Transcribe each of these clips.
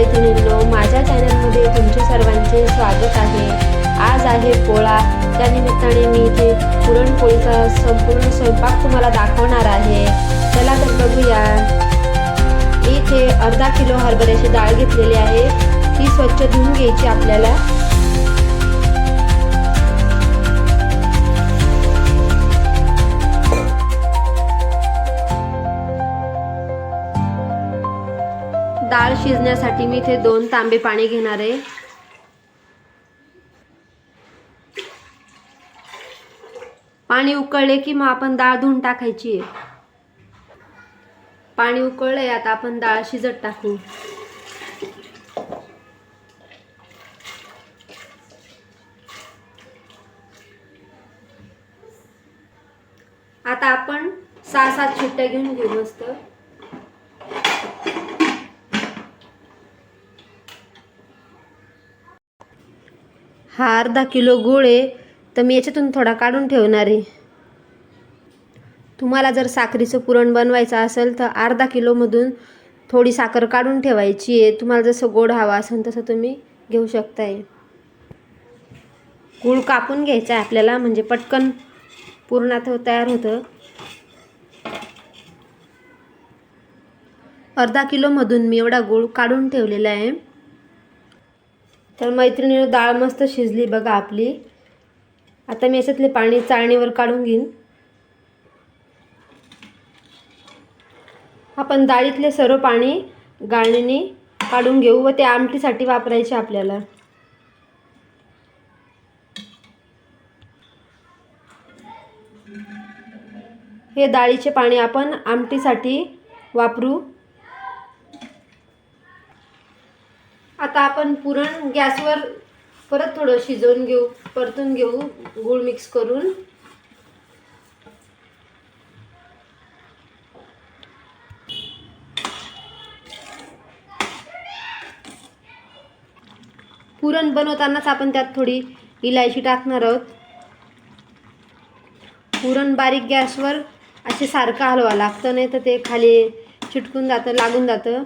मैत्रिणींनो माझ्या चॅनलमध्ये तुमचे सर्वांचे स्वागत आहे. आज आहे पोळा. त्यानिमित्ताने मी इथे पुरणपोळीचा संपूर्ण स्वयंपाक तुम्हाला दाखवणार आहे. चला तर बघूया. इथे अर्धा किलो हरभऱ्याची डाळ घेतलेली आहे. ती स्वच्छ धुवून घ्यायची आपल्याला. डाळ मी इथे दोन तांबे पाणी घेणार आहे. पाणी उकळले की मग आपण डाळ धुवून टाकायची आहे. पाणी उकळले आता आपण डाळ शिजत टाकू. आता आपण सहा सात शिट्ट्या घेऊन घेऊ मस्त. हा अर्धा किलो गूळ आहे तर मी याच्यातून थोडा काढून ठेवणार आहे. तुम्हाला जर साखरीचं पुरण बनवायचं असेल तर अर्धा किलोमधून थोडी साखर काढून ठेवायची आहे. तुम्हाला जसं गोड हवा असेल तसं तुम्ही घेऊ शकताय. गूळ कापून घ्यायचा आहे आपल्याला म्हणजे पटकन पुरणात हो- तयार होतं. अर्धा किलोमधून मी एवढा गूळ काढून ठेवलेला आहे. तर मैत्रिणीनं डाळ मस्त शिजली बघा आपली. आता मी याच्यातले पाणी चाळणीवर काढून घेईन. आपण डाळीतले सर्व पाणी गाळणीने काढून घेऊ व ते आमटीसाठी वापरायचे आपल्याला. हे डाळीचे पाणी आपण आमटीसाठी वापरू. आता आपण पुरण गॅसवर परत थोडं शिजवून घेऊ परतून घेऊ गूळ मिक्स करून. पुरण बनवतानाच आपण त्यात थोडी इलायची टाकणार आहोत. पुरण बारीक गॅसवर असे सारखं हलवा लागतं नाही तर ते खाली चिटकून जातं लागून जातं.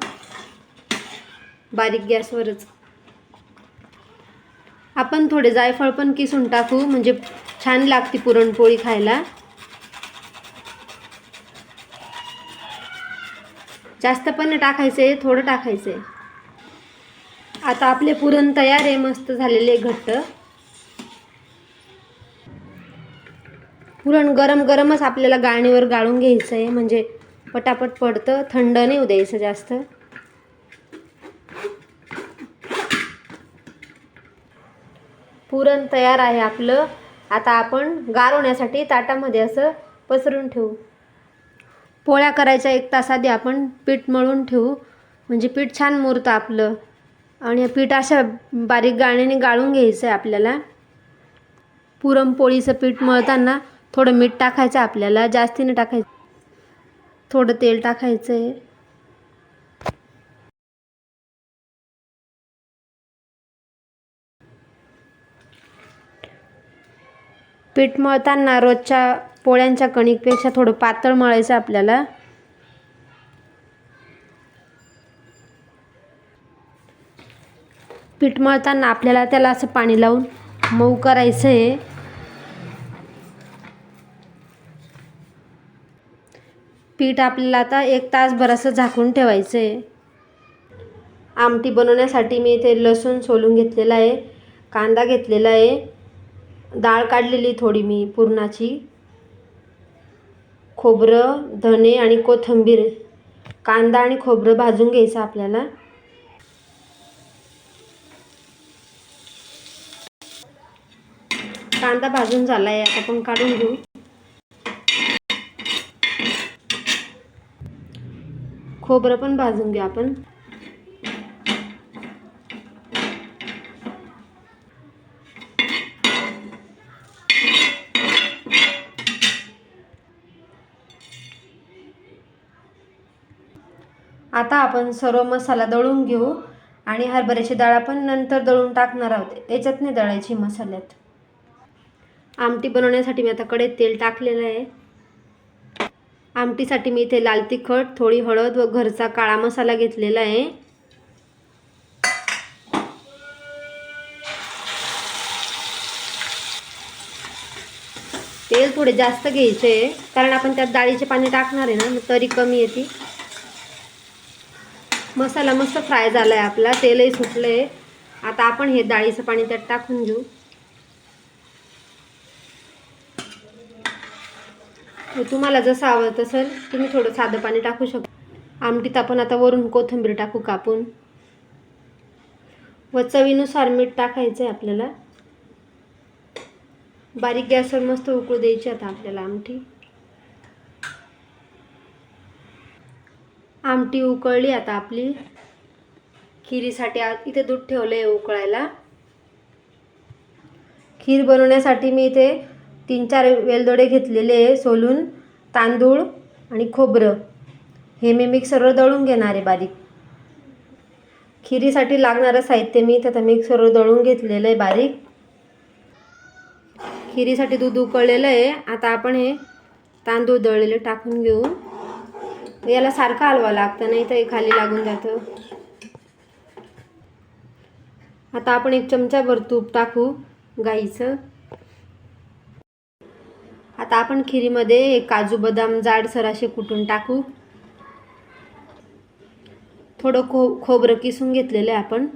बारीक गॅसवरच. आपण थोडे जायफळ पण किसून टाकू म्हणजे छान लागते पुरणपोळी खायला. जास्त पण नाही टाकायचे थोडं टाकायचे. आता आपले पुरण तयार आहे मस्त झालेले घट्ट. पुरण गरम गरमच आपल्याला गाळणीवर गाळून घ्यायचं आहे म्हणजे पटापट पडतं थंड नाही होऊ द्यायचं जास्त. पुरण तयार आहे आपलं. आता आपण गारवण्यासाठी ताटामध्ये असं पसरून ठेवू. पोळ्या करायच्या एक तास आधी आपण पीठ मळून ठेवू. म्हणजे पीठ छान मुरतं आपलं. आणि पीठ अशा बारीक गाण्याने गाळून घ्यायचं आहे आपल्याला पुरणपोळीचं पीठ मळताना थोडं मीठ टाकायचं आपल्याला. जास्तीने टाकायचं. थोडं तेल टाकायचं आहे पीठ मळताना रोजच्या पोळ्यांच्या कणिकपेक्षा थोडं पातळ मळायचं आपल्याला. पीठ मळताना आपल्याला त्याला असं पाणी लावून मऊ करायचं आहे. पीठ आपल्याला आता एक तासभर असं झाकून ठेवायचं आहे. आमटी बनवण्यासाठी मी इथे लसूण सोलून घेतलेला आहे कांदा घेतलेला आहे. डाळ काढलेली थोडी मी पुरणाची. खोबरं धने आणि कोथिंबीर कांदा आणि खोबरं भाजून घ्यायचं आपल्याला. कांदा भाजून झाला आहे आता आपण काढून घेऊ. खोबरं पण भाजून घ्या आपण. आता आपण सर्व मसाला दळून घेऊ आणि हरभऱ्याची डाळ आपण नंतर दळून टाकणार आहोत. त्याच्यात नाही दळायची मसाल्यात. आमटी बनवण्यासाठी मी आता कडेत तेल टाकलेलं आहे. आमटीसाठी मी इथे लाल तिखट थोडी हळद व घरचा काळा मसाला घेतलेला आहे. तेल थोडे जास्त घ्यायचे कारण आपण त्यात डाळीचे पाणी टाकणार आहे ना तरी कमी येते. मसाला मस्त फ्राय झाला आहे आपला. तेलही सुटलं आहे आता आपण हे डाळीचं पाणी त्यात टाकून घेऊ. तुम्हाला जसं आवडत असेल तुम्ही थोडं साधं पाणी टाकू शकता. आमटीत आपण आता वरून कोथिंबीर टाकू कापून. व चवीनुसार मीठ टाकायचं आहे आपल्याला. बारीक गॅसवर मस्त उकळू द्यायची आता आपल्याला आमटी. आमटी उकळली आता आपली. खिरीसाठी इथे दूध ठेवलं आहे उकळायला. खीर बनवण्यासाठी मी इथे तीन चार वेलदोडे घेतलेले आहे सोलून तांदूळ आणि खोबरं. हे मी मिक्सरवर दळून घेणार आहे बारीक. खिरीसाठी लागणारं साहित्य मी इथे मिक्सरवर दळून घेतलेलं आहे बारीक. खिरीसाठी दूध उकळलेलं आहे. आता आपण हे तांदूळ दळलेले टाकून घेऊ. याला सारखं हलवा लागतं नाही तर खाली लागून जातं. आता आपण एक चमचाभर तूप टाकू गाईचं. आता आपण खिरीमध्ये एक काजू बदाम जाडसर असे कुटून टाकू. थोडं खो खोबरं किसून घेतलेलं आहे आपण.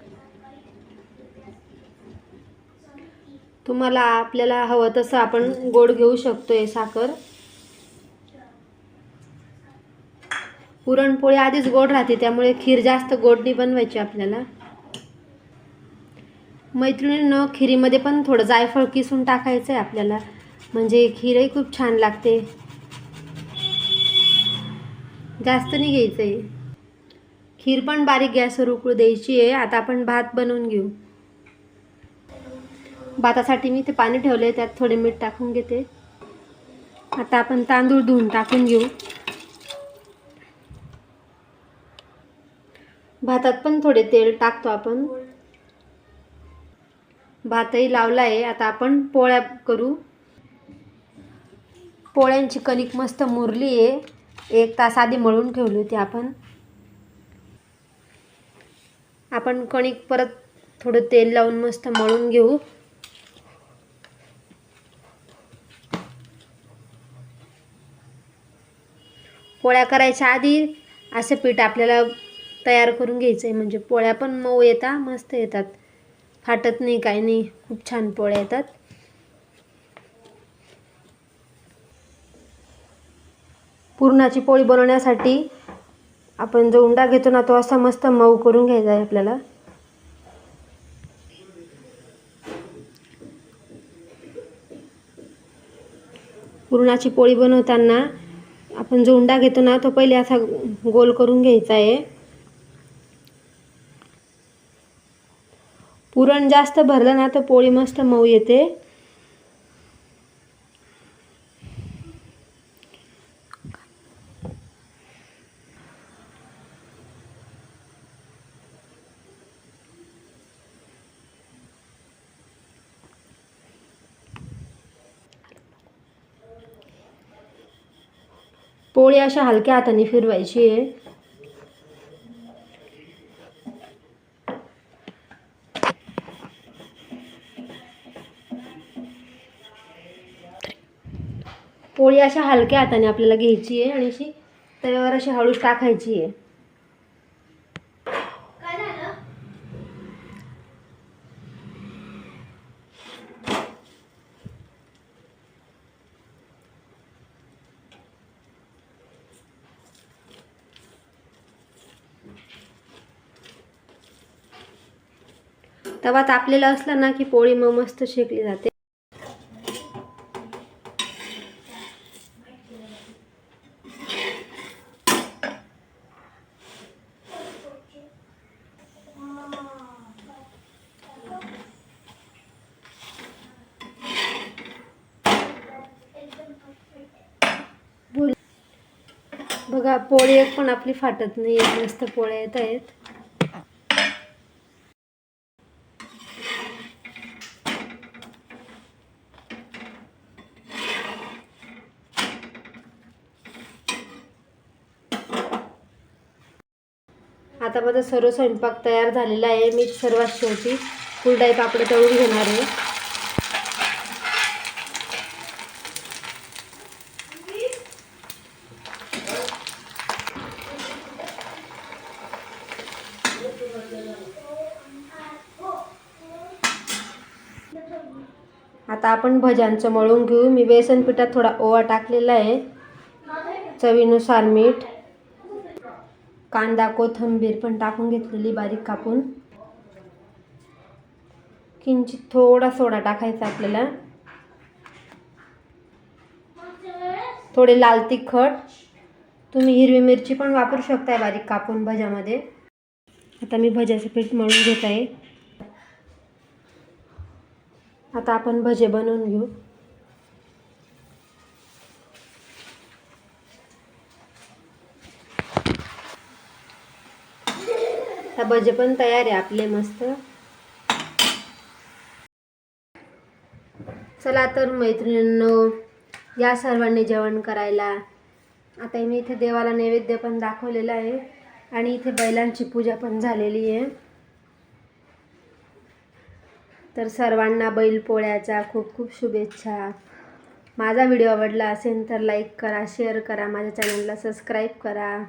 तुम्हाला आपल्याला हवं तसं आपण गोड घेऊ शकतो आहे साखर. पुरणपोळी आधीच गोड राहते त्यामुळे खीर जास्त गोडनी बनवायची आपल्याला. मैत्रिणीनं खिरीमध्ये पण थोडं जायफळ किसून टाकायचं आहे आपल्याला. म्हणजे खीरही खूप छान लागते. जास्त नाही घ्यायचं आहे खीर पण बारीक गॅसवर उकळू द्यायची आहे. आता आपण भात बनवून घेऊ. भातासाठी मी ते पाणी ठेवलं आहे त्यात थोडे मीठ टाकून घेते. आता आपण तांदूळ धुवून टाकून घेऊ. भातात पण थोडे तेल टाकतो आपण. भातही लावला आहे आता आपण पोळ्या करू. पोळ्यांची कणिक मस्त मुरली आहे. एक तास आधी मळून ठेवली होती आपण. आपण कणिक परत थोडं तेल लावून मस्त मळून घेऊ. पोळ्या करायच्या आधी असं पीठ आपल्याला तयार करून घ्यायचं आहे म्हणजे पोळ्या पण मऊ येतात मस्त येतात. फाटत नाही काय नाही खूप छान पोळ्या येतात. पुरणाची पोळी बनवण्यासाठी आपण जो उंडा घेतो ना तो असा मस्त मऊ करून घ्यायचा आहे आपल्याला. पुरणाची पोळी बनवताना आपण जो उंडा घेतो ना तो पहिले असा गोल करून घ्यायचा आहे. पुरण जास्त भरलं ना तर पोळी मस्त मऊ येते. पोळी अशा हलक्या हाताने फिरवायची आहे. पोळी अशा हलक्या हाताने आपल्याला घ्यायची आहे आणि अशी तव्यावर अशी हळूच टाकायची आहे. तवा तापलेला असला ना की पोळी मग मस्त शेकली जाते. बघा पोळी एक पण आपली फाटत नाही मस्त पोळ्या येत आहेत. आता माझा सर्व स्वयंपाक तयार झालेला आहे. मी सर्वात शेवटी कुरडाई पापड तळून घेणार आहे. आता आपण भज्यांचं मळून घेऊ. मी बेसन पिठात थोडा ओवा टाकलेला आहे. चवीनुसार मीठ कांदा कोथिंबीर पण टाकून घेतलेली बारीक कापून. किंचित थोडा सोडा टाकायचा आपल्याला. थोडे लाल तिखट. तुम्ही हिरवी मिरची पण वापरू शकताय बारीक कापून भज्यामध्ये. आता मी भज्याचं पीठ मळून घेत आहे. आता आपण भजे बनवून घेऊ. आता भजे पण तयार आहे आपले मस्त. चला तर मैत्रिणींनो या सर्वांनी जेवण करायला. आता मी इथे देवाला नैवेद्य पण दाखवलेला आहे आणि इथे बैलांची पूजा पण झालेली आहे. तर सर्वांना बैलपोळ्याच्या खूप खूप शुभेच्छा. माझा व्हिडिओ आवडला असेल तर लाईक करा शेअर करा माझ्या चॅनलला सबस्क्राईब करा.